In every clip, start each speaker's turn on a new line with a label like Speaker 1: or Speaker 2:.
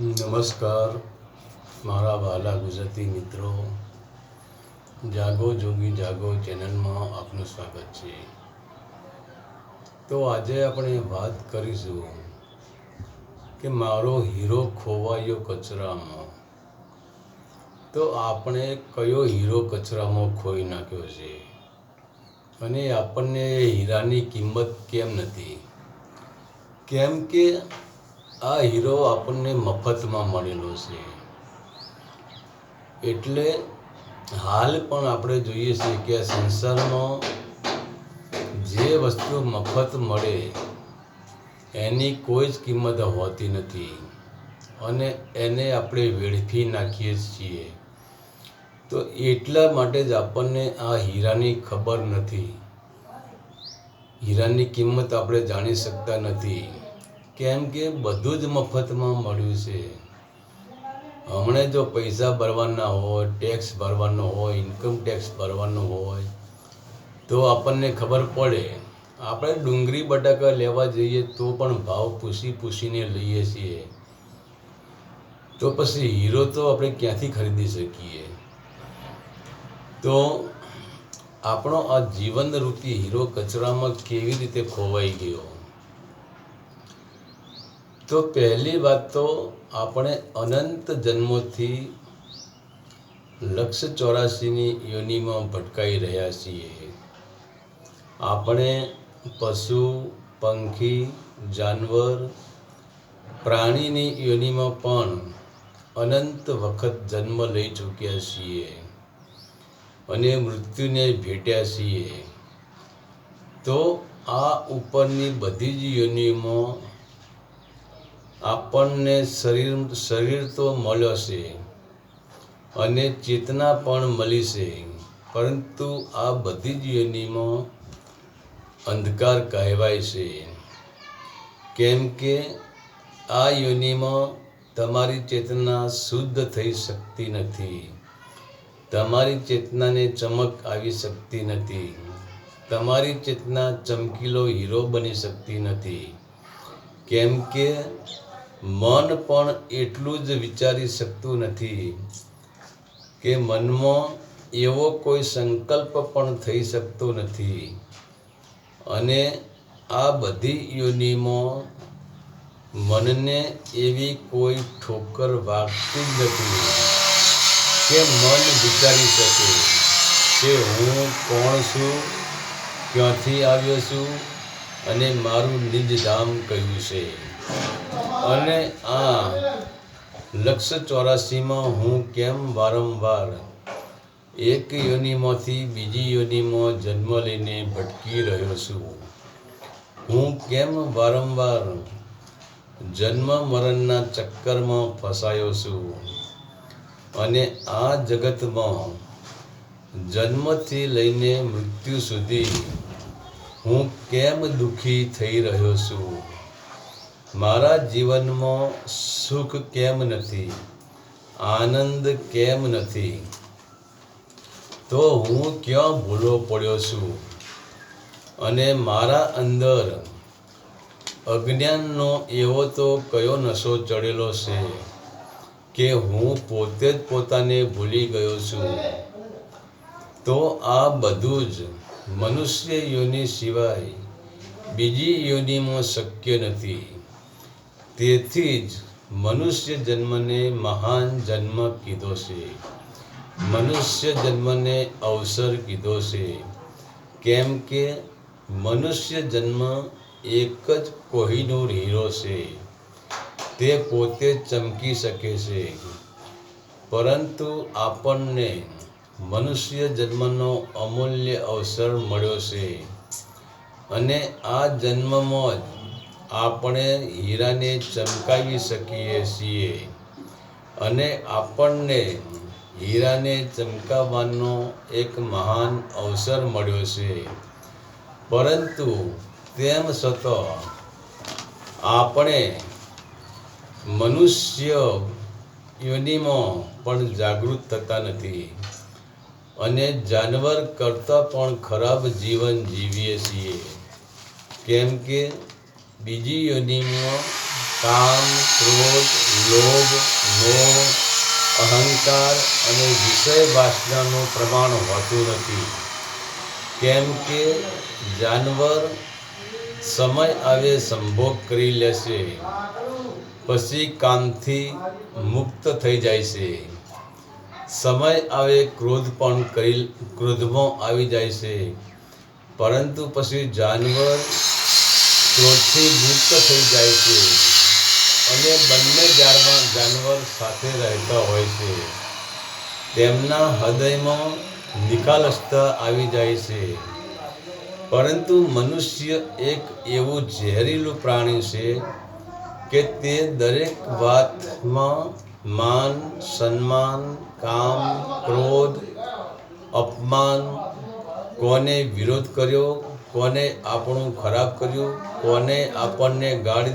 Speaker 1: નમસ્કાર. મારા વહાલા ગુજરાતી મિત્રો, જાગો જોગી જાગો ચેનલમાં આપનું સ્વાગત છે. તો આજે આપણે વાત કરીશું કે મારો હીરો ખોવાયો કચરામાં. તો આપણે કયો હીરો કચરામાં ખોઈ નાખ્યો છે? અને આપણને હીરાની કિંમત કેમ નથી? કેમ કે આ હીરો આપણને મફતમાં મળેલો છે. એટલે હાલ પણ આપણે જોઈએ છીએ કે આ સંસારમાં જે વસ્તુ મફત મળે, એની કોઈ જ કિંમત હોતી નથી. અને એને આપણે વેડફી નાખીએ છીએ. તો એટલા માટે જ આપણને આ હીરાની ખબર નથી. હીરાની કિંમત આપણે જાણી શકતા નથી. કેમ કે બધું જ મફતમાં મળ્યું છે. હમણે જો પૈસા ભરવાના હોય ટેક્સ ભરવાનો હોય ઇન્કમ ટેક્સ ભરવાનો હોય, તો આપણને ખબર પડે. આપણે ડુંગળી બટાકા લેવા જઈએ તો પણ ભાવ પૂછી પૂછીને લઈએ છીએ. તો પછી હીરો તો આપણે ક્યાંથી ખરીદી શકીએ? તો આપણો આ જીવનરૂપી હીરો કચરામાં કેવી રીતે ખોવાઈ ગયો? તો પહેલી વાત તો આપણે અનંત જન્મોથી લક્ષ ચોરાસીની યોનિમાં ભટકાઈ રહ્યા છીએ. આપણે પશુ, પંખી, જાનવર, પ્રાણીની યોનિમાં પણ અનંત વખત જન્મ લઈ ચૂક્યા છીએ અને મૃત્યુને ભેટ્યા છીએ. તો આ ઉપરની બધી જ યોનિમાં આપણને શરીર શરીર તો મળ્યો છે અને ચેતના પણ મળી છે. પરંતુ આ બધી જ યોનિમાં અંધકાર કહેવાય છે. કેમ કે આ યોનિમાં તમારી ચેતના શુદ્ધ થઈ શકતી નથી. તમારી ચેતનાને ચમક આવી શકતી નથી. તમારી ચેતના ચમકીલો હીરો બની શકતી નથી. કેમ કે મન પણ એટલું જ વિચારી શકતું નથી કે મનમાં એવો કોઈ સંકલ્પ પણ થઈ શકતો નથી. અને આ બધી યોનિમાં મનને એવી કોઈ ઠોકર વાગતી જ નથી કે મન વિચારી શકે કે હું કોણ છું, ક્યાંથી આવ્યો છું અને મારું નિજ ધામ કયું છે. અને આ લક્ષ ચોરાસીમાં હું કેમ વારંવાર એક યોનિમાંથી બીજી યોનિમાં જન્મ લઈને ભટકી રહ્યો છું? હું કેમ વારંવાર જન્મ મરણના ચક્કરમાં ફસાયો છું? અને આ જગતમાં જન્મથી લઈને મૃત્યુ સુધી હું કેમ દુઃખી થઈ રહ્યો છું? મારા જીવનમાં સુખ કેમ નથી? આનંદ કેમ નથી? તો હું ક્યાં ભૂલો પડ્યો છું? અને મારા અંદર અજ્ઞાનનો એવો તો કયો નશો ચડેલો છે કે હું પોતે જ પોતાને ભૂલી ગયો છું? તો આ બધું જ મનુષ્ય યોનિ સિવાય બીજી યોનિમાં શક્ય નથી. તેથી જ મનુષ્ય જન્મને મહાન જન્મ કીધો છે. મનુષ્ય જન્મને અવસર કીધો છે. કેમ કે મનુષ્ય જન્મ એક જ કોહિનૂર હીરો છે. તે પોતે ચમકી શકે છે. પરંતુ આપણને મનુષ્ય જન્મનો અમૂલ્ય અવસર મળ્યો છે. અને આ જન્મમાં જ આપણે હીરાને ચમકાવી શકીએ છીએ અને આપણને હીરાને ચમકાવવાનો એક મહાન અવસર મળ્યો છે. પરંતુ તેમ છતાં આપણે મનુષ્ય યોનિમાં પણ જાગૃત થતા નથી અને જાનવર કરતાં પણ ખરાબ જીવન જીવીએ છીએ. કેમ કે બીજી યોનિઓ કામ, ક્રોધ, લોભ, મોહ, અહંકાર અને વિષય વાસનાનું પ્રમાણ હોતું નથી. કેમ કે જાનવર સમય આવે સંભોગ કરી લેશે, પછી કામથી મુક્ત થઈ જાય છે. સમય આવે ક્રોધ પણ કરી, ક્રોધમાં આવી જાય છે. પરંતુ પછી જાનવર ક્રોધથી મુક્ત થઈ જાય છે. અને બંને જાનવર સાથે રહેતા હોય છે. તેમના હૃદયમાં નિખાલસતા આવી જાય છે. પરંતુ મનુષ્ય એક એવું ઝેરીલું પ્રાણી છે કે તે દરેક વાતમાં માન, સન્માન, કામ, ક્રોધ, અપમાન કોને વિરોધ કર્યો? કોને આપણું ખરાબ કર્યું, કોને આપણને ગાળી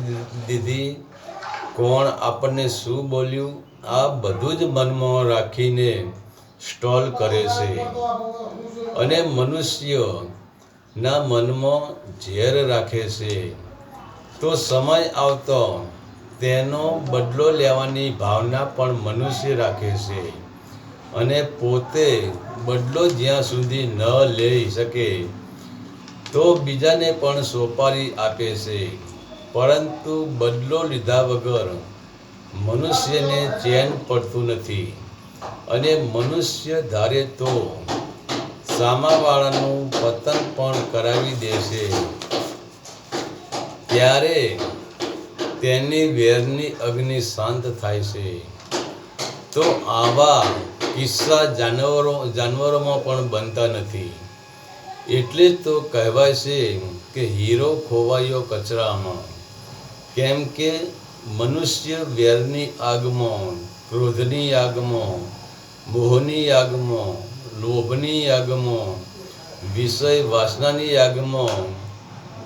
Speaker 1: દીધી, કોણ આપણને શું બોલ્યું, આ બધું જ મનમાં રાખીને સ્ટોલ કરે છે. અને મનુષ્ય ના મનમાં ઝેર રાખે છે. તો સમય આવતો તેનો બદલો લેવાની ભાવના પણ મનુષ્ય રાખે છે અને પોતે બદલો જ્યાં સુધી ન લઈ શકે તો બીજાને પણ સોપારી આપે છે. પરંતુ બદલો લીધા વગર મનુષ્યને ચેન પડતું નથી અને મનુષ્ય ધારે તો સામાવાળાનું પતન પણ કરાવી દે છે. ત્યારે તેની વેરની અગ્નિ શાંત થાય છે. તો આવા કિસ્સા જાનવરો જાનવરોમાં પણ બનતા નથી. એટલે જ તો કહેવાય છે કે હીરો ખોવાયો કચરામાં. કેમ કે મનુષ્ય વેરની આગમાં, ક્રોધની આગમાં, મોહની આગમાં, લોભની આગમાં, વિષય વાસનાની આગમાં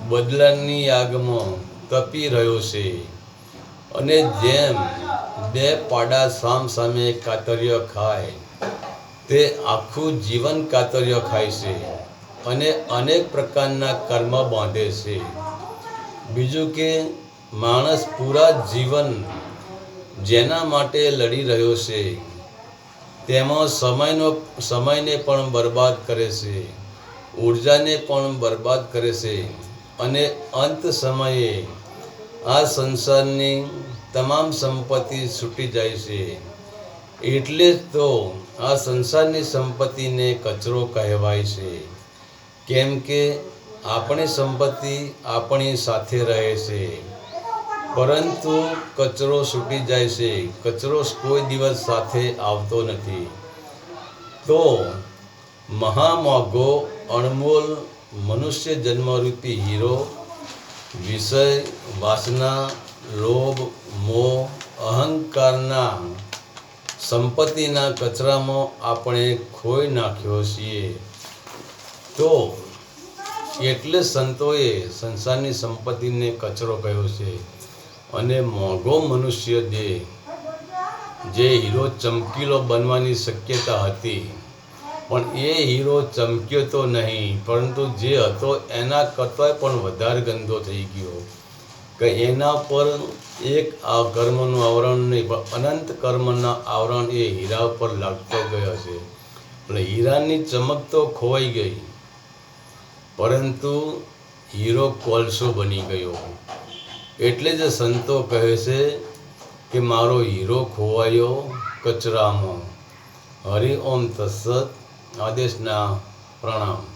Speaker 1: બદલાની આગમાં તપી રહ્યો છે. અને જેમ બે પાડા સામ સામે કાતર્ય ખાય, તે આખું જીવન કાતર્ય ખાય છે. અને અનેક પ્રકારના કર્મ બાંધે છે. બીજું કે માણસ પૂરા જીવન જેના માટે લડી રહ્યો છે, તેમાં સમયનો, સમયને પણ બરબાદ કરે છે, ઉર્જાને પણ બરબાદ કરે છે અને અંત સમયે આ સંસારની તમામ સંપત્તિ છૂટી જાય છે. એટલે જ તો આ સંસારની સંપત્તિને કચરો કહેવાય છે. કેમ કે આપણી સંપત્તિ આપણી સાથે રહે છે. પરંતુ કચરો છૂટી જાય છે. કચરો કોઈ દિવસ સાથે આવતો નથી. તો મહામોઘો અણમોલ મનુષ્ય જન્મરૂપી હીરો, વિષય, વાસના, લોભ, મોહ, અહંકારના સંપત્તિના કચરામાં આપણે ખોઈ નાખ્યો છીએ. તો એટલે સંતોએ સંસારની સંપત્તિને કચરો કહ્યો છે અને મોંઘો મનુષ્ય દેહ જે હીરો ચમકીલો બનવાની શક્યતા હતી. પણ એ હીરો ચમક્યો તો નહીં, પરંતુ જે હતો એના કરતાં પણ વધારે ગંદો થઈ ગયો કે એના પર એક આ કર્મનું આવરણ નહીં, પણ અનંત કર્મના આવરણ એ હીરા ઉપર લાગતો ગયો છે. એટલે હીરાની ચમક તો ખોવાઈ ગઈ. પરંતુ હીરો કોલસો બની ગયો એટલે જ સંતો કહે છે કે મારો હીરો ખોવાયો કચરામાં. હરિ ઓમ તત્સત. આદેશના પ્રણામ.